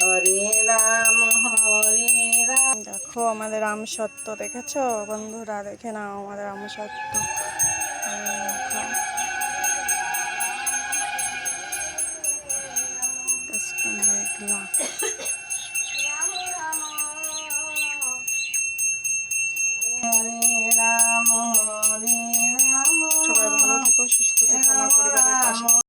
হরে রাম হরে রাম। দেখো আমাদের আম সত্য দেখেছ? বন্ধুরা দেখে নাও আমাদের আম সত্য কাস্টমার এগুলা সবাই ভালো থেকো সুস্থ থেকো আমার পরিবারের পাশে।